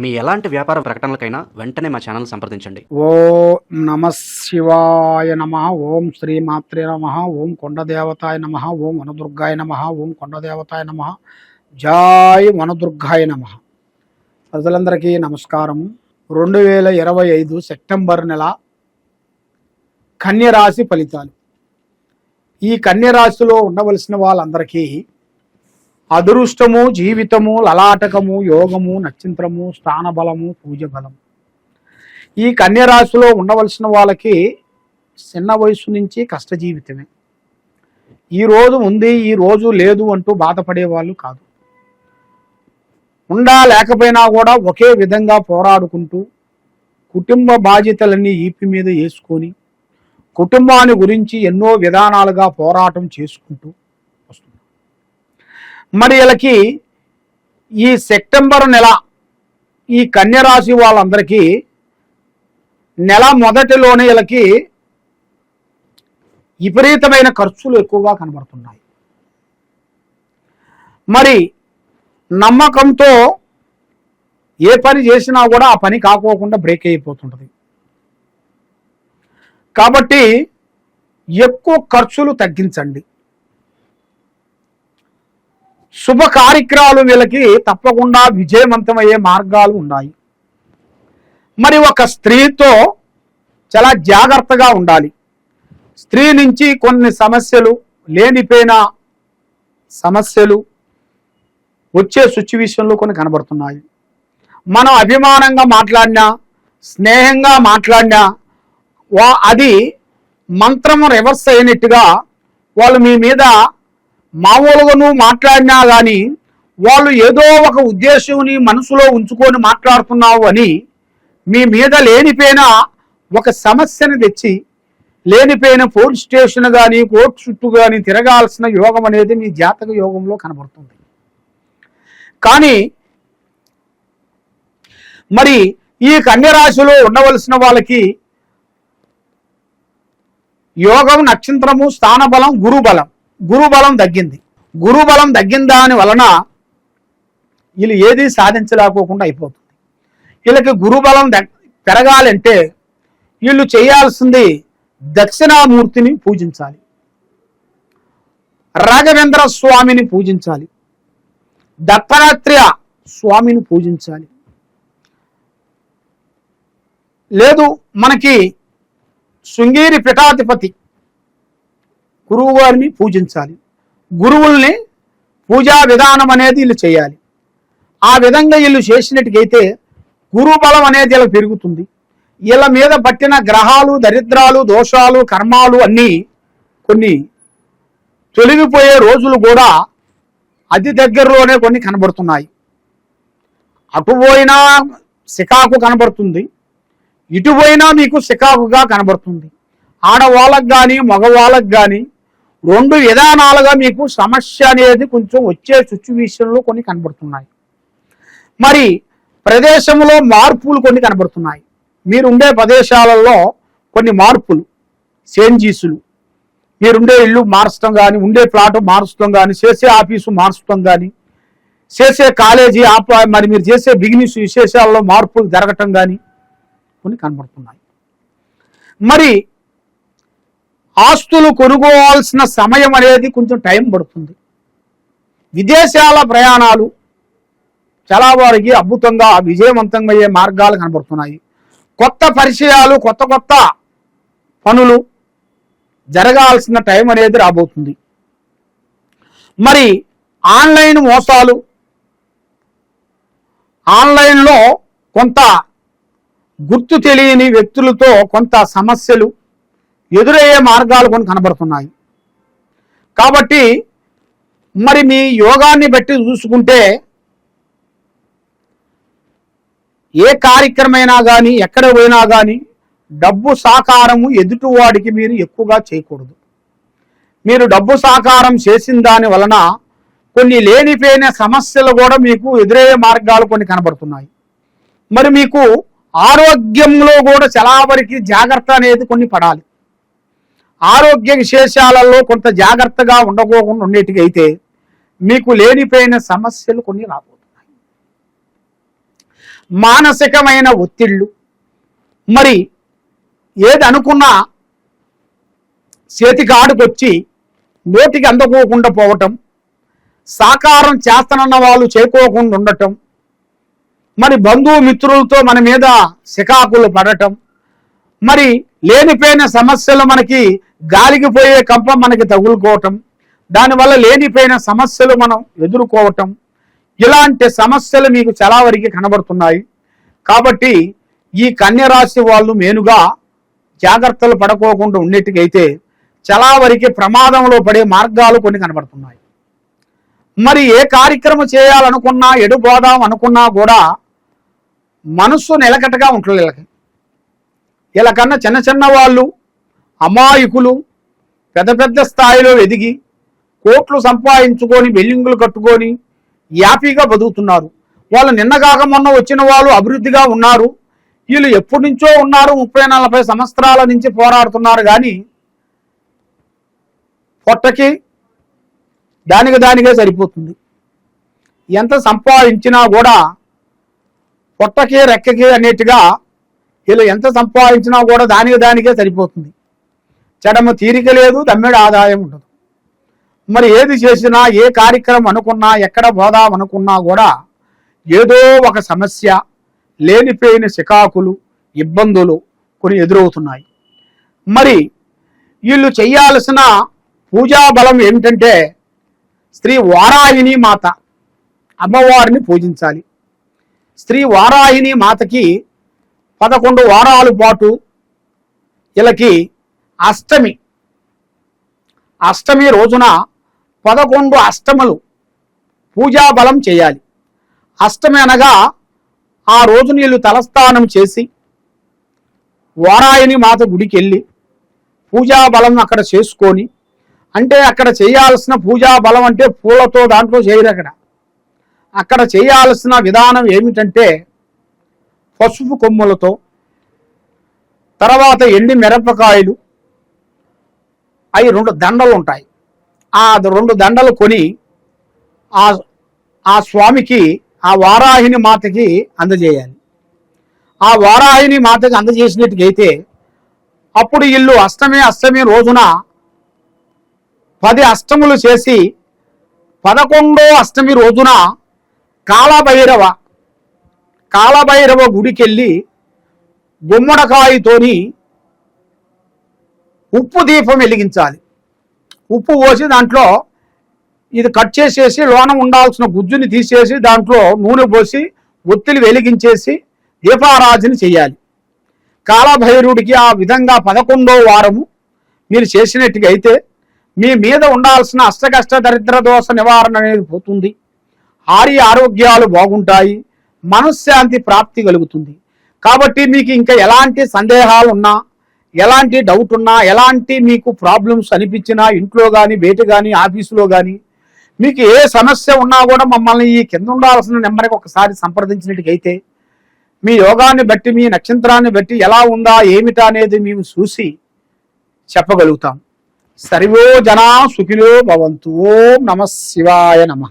మీ ఎలాంటి వ్యాపార ప్రకటనలకైనా వెంటనే మా ఛానల్ సంప్రదించండి. ఓ నమ శివాయ నమ ఓం శ్రీ మాత్రే నమ ఓం కొండదేవతాయ నమ ఓం వనదుర్గాయ నమ ఓం కొండదేవతాయ నమ జాయ్ వనదుర్గాయ నమ. ప్రజలందరికీ నమస్కారము. రెండు వేల ఇరవై ఐదు సెప్టెంబర్ నెల కన్యరాశి ఫలితాలు. ఈ కన్యరాశిలో ఉండవలసిన వాళ్ళందరికీ అదృష్టము జీవితము లలాటకము యోగము నక్షత్రము స్థానబలము పూజ బలము ఈ కన్యరాశిలో ఉండవలసిన వాళ్ళకి చిన్న వయసు నుంచి కష్టజీవితమే. ఈ రోజు ఉంది ఈ రోజు లేదు అంటూ బాధపడే వాళ్ళు కాదు. ఉండా లేకపోయినా కూడా ఒకే విధంగా పోరాడుకుంటూ కుటుంబ బాధ్యతలన్నీ ఈపి మీద వేసుకొని కుటుంబాన్ని గురించి ఎన్నో విధానాలుగా పోరాటం చేసుకుంటూ మరి వీళ్ళకి ఈ సెప్టెంబర్ నెల ఈ కన్యరాశి వాళ్ళందరికీ నెల మొదటిలోనే వీళ్ళకి విపరీతమైన ఖర్చులు ఎక్కువగా కనబడుతున్నాయి. మరి నమ్మకంతో ఏ పని చేసినా కూడా ఆ పని కాకోకుండా బ్రేక్ అయిపోతుంటుంది. కాబట్టి ఎక్కువ ఖర్చులు తగ్గించండి. శుభ కార్యక్రమాలు వీళ్ళకి తప్పకుండా విజయవంతమయ్యే మార్గాలు ఉన్నాయి. మరి ఒక స్త్రీతో చాలా జాగ్రత్తగా ఉండాలి. స్త్రీ నుంచి కొన్ని సమస్యలు లేనిపోయిన సమస్యలు వచ్చే సిచ్యువేషన్లు కొన్ని కనబడుతున్నాయి. మనం అభిమానంగా మాట్లాడినా స్నేహంగా మాట్లాడినా వా అది మంత్రం రివర్స్ అయినట్టుగా వాళ్ళు మీ మీద మామూలుగా నువ్వు మాట్లాడినా కానీ వాళ్ళు ఏదో ఒక ఉద్దేశంని మనసులో ఉంచుకొని మాట్లాడుతున్నావు అని మీ మీద లేనిపోయిన ఒక సమస్యను తెచ్చి లేనిపోయిన పోలీస్ స్టేషన్ కానీ కోర్టు చుట్టూ కానీ తిరగాల్సిన యోగం అనేది మీ జాతక యోగంలో కనబడుతుంది. కానీ మరి ఈ కన్యరాశిలో ఉండవలసిన వాళ్ళకి యోగం నక్షత్రము స్థానబలం గురుబలం గురుబలం తగ్గింది. గురుబలం తగ్గిన దాని వలన వీళ్ళు ఏది సాధించలేకోకుండా అయిపోతుంది. వీళ్ళకి గురుబలం పెరగాలంటే వీళ్ళు చేయాల్సింది దక్షిణామూర్తిని పూజించాలి. రాఘవేంద్ర స్వామిని పూజించాలి. దత్తాత్రేయ స్వామిని పూజించాలి. లేదు మనకి శృంగేరి పీఠాధిపతి గురువువారిని పూజించాలి. గురువుల్ని పూజా విధానం అనేది వీళ్ళు చేయాలి. ఆ విధంగా వీళ్ళు చేసినట్టుకైతే గురు బలం అనేది ఇలా పెరుగుతుంది. వీళ్ళ మీద పట్టిన గ్రహాలు దరిద్రాలు దోషాలు కర్మాలు అన్నీ కొన్ని తొలగిపోయే రోజులు కూడా అతి దగ్గరలోనే కొన్ని కనబడుతున్నాయి. అటుపోయినా సికాకు కనబడుతుంది. ఇటుపోయినా మీకు సికాకుగా కనబడుతుంది. ఆడవాళ్ళకు కానీ మగవాళ్ళకు కానీ రెండు విధానాలుగా మీకు సమస్య అనేది కొంచెం వచ్చే సిచ్యువేషన్లో కొన్ని కనబడుతున్నాయి. మరి ప్రదేశంలో మార్పులు కొన్ని కనబడుతున్నాయి. మీరుండే ప్రదేశాలలో కొన్ని మార్పులు చేంజీసులు. మీరుండే ఇల్లు మార్చడం కానీ ఉండే ప్లాట్ మార్చడం కానీ చేసే ఆఫీసు మార్చడం కానీ చేసే కాలేజీ ఆప మరి మీరు చేసే బిజినెస్ విశేషాల్లో మార్పులు జరగటం కానీ కొన్ని కనబడుతున్నాయి. మరి ఆస్తులు కొనుక్కోవాల్సిన సమయం అనేది కొంచెం టైం పడుతుంది. విదేశాల ప్రయాణాలు చాలా వారికి అద్భుతంగా విజయవంతమయ్యే మార్గాలు కనబడుతున్నాయి. కొత్త పరిచయాలు కొత్త కొత్త పనులు జరగాల్సిన టైం అనేది రాబోతుంది. మరి ఆన్లైన్ మోసాలు ఆన్లైన్లో కొంత గుర్తు తెలియని వ్యక్తులతో కొంత సమస్యలు ఎదురయ్యే మార్గాలు కొన్ని కనబడుతున్నాయి. కాబట్టి మరి మీ యోగాన్ని బట్టి చూసుకుంటే ఏ కార్యక్రమైనా కానీ ఎక్కడ పోయినా కానీ డబ్బు సాకారము ఎదుటివాడికి మీరు ఎక్కువగా చేయకూడదు. మీరు డబ్బు సాకారం చేసిన దాని వలన కొన్ని లేనిపోయిన సమస్యలు కూడా మీకు ఎదురయ్యే మార్గాలు కొన్ని కనబడుతున్నాయి. మరి మీకు ఆరోగ్యంలో కూడా చాలా వరకు జాగ్రత్త అనేది కొన్ని పడాలి. ఆరోగ్య విశేషాలలో కొంత జాగ్రత్తగా ఉండకోకుండా ఉండేటికైతే మీకు లేనిపోయిన సమస్యలు కొన్ని రాబోతున్నాయి. మానసికమైన ఒత్తిళ్ళు. మరి ఏది అనుకున్నా చేతికాడుకొచ్చి నోటికి అందుకోకుండా పోవటం సాకారం చేస్తానన్న వాళ్ళు చేకోకుండా ఉండటం మరి బంధుమిత్రులతో మన మీద సికాకులు పడటం మరి లేనిపోయిన సమస్యలు మనకి గాలికి పోయే కంప మనకి తగులుకోవటం దానివల్ల లేనిపోయిన సమస్యలు మనం ఎదుర్కోవటం ఇలాంటి సమస్యలు మీకు చాలా వరకు కనబడుతున్నాయి. కాబట్టి ఈ కన్యరాశి వాళ్ళు మేనుగా జాగ్రత్తలు పడుకోకుండా ఉండేట్టుకైతే చాలా వరకు ప్రమాదంలో పడే మార్గాలు కొన్ని కనబడుతున్నాయి. మరి ఏ కార్యక్రమం చేయాలనుకున్నా ఎడుపోదాం అనుకున్నా కూడా మనస్సు నిలకటగా ఉంటుంది ఇలా వీళ్ళకన్నా చిన్న చిన్న వాళ్ళు అమాయకులు పెద్ద పెద్ద స్థాయిలో ఎదిగి కోట్లు సంపాదించుకొని బిల్డింగులు కట్టుకొని యాపీగా బతుకుతున్నారు. వాళ్ళు నిన్న కాక మొన్న వచ్చిన వాళ్ళు అభివృద్ధిగా ఉన్నారు. వీళ్ళు ఎప్పటి నుంచో ఉన్నారు ముప్పై నలభై సంవత్సరాల నుంచి పోరాడుతున్నారు కానీ పొట్టకి దానికి దానికే సరిపోతుంది. ఎంత సంపాదించినా కూడా పొట్టకి రెక్కకి అనేట్టుగా వీళ్ళు ఎంత సంపాదించినా కూడా దానికి దానికే సరిపోతుంది. చెడమ తీరిక లేదు దమ్మెడు ఆదాయం ఉండదు. మరి ఏది చేసినా ఏ కార్యక్రమం అనుకున్నా ఎక్కడ పోదాం అనుకున్నా కూడా ఏదో ఒక సమస్య లేనిపోయిన సికాకులు ఇబ్బందులు కొన్ని ఎదురవుతున్నాయి. మరి వీళ్ళు చేయాల్సిన పూజా బలం ఏమిటంటే స్త్రీ వారాహిణి మాత అమ్మవారిని పూజించాలి. స్త్రీ వారాహిణి మాతకి పదకొండు వారాల పాటు వీళ్ళకి అష్టమి అష్టమి రోజున పదకొండు అష్టములు పూజా బలం చేయాలి. అష్టమి అనగా ఆ రోజు నీళ్ళు తలస్నానం చేసి వారాయని మాత గుడికి వెళ్ళి పూజా బలం అక్కడ చేసుకొని అంటే అక్కడ చేయాల్సిన పూజా బలం అంటే పూలతో దాంట్లో చేయరు అక్కడ. అక్కడ చేయాల్సిన విధానం ఏమిటంటే పసుపు కొమ్ములతో తర్వాత ఎండి మిరపకాయలు. అవి రెండు దండలు ఉంటాయి. ఆ రెండు దండలు కొని ఆ ఆ స్వామికి ఆ వారాహిని మాతకి అందజేయాలి. ఆ వారాహిని మాతకి అందజేసినట్టుగైతే అప్పుడు ఇల్లు అష్టమి అష్టమి రోజున పది అష్టములు చేసి పదకొండో అష్టమి రోజున కాలభైరవ కాలభైరవ గుడికెళ్ళి గుమ్మడకాయతోని ఉప్పు దీపం వెలిగించాలి. ఉప్పు పోసి దాంట్లో ఇది కట్ చేసేసి లోన ఉండాల్సిన గుజ్జుని తీసేసి దాంట్లో నూనె పోసి ఒత్తిడి వెలిగించేసి దీపారాధన చేయాలి. కాలభైరుడికి ఆ విధంగా పదకొండో వారము మీరు చేసినట్టుగా అయితే మీ మీద ఉండాల్సిన అష్టకష్ట దరిద్ర దోష నివారణ అనేది పోతుంది. ఆరి ఆరోగ్యాలు బాగుంటాయి. మనశ్శాంతి ప్రాప్తి కలుగుతుంది. కాబట్టి మీకు ఇంకా ఎలాంటి సందేహాలు ఉన్నా ఎలాంటి డౌట్ ఉన్నా ఎలాంటి మీకు ప్రాబ్లమ్స్ అనిపించినా ఇంట్లో కానీ బయట కానీ ఆఫీసులో కానీ మీకు ఏ సమస్య ఉన్నా కూడా మమ్మల్ని ఈ కింద ఉండాల్సిన నెంబర్కి ఒకసారి సంప్రదించినట్టుకైతే మీ యోగాన్ని బట్టి మీ నక్షత్రాన్ని బట్టి ఎలా ఉందా ఏమిటా అనేది మేము చూసి చెప్పగలుగుతాం. సర్వో జనా సుఖిలో భవంతు. ఓం నమ శివాయ నమ.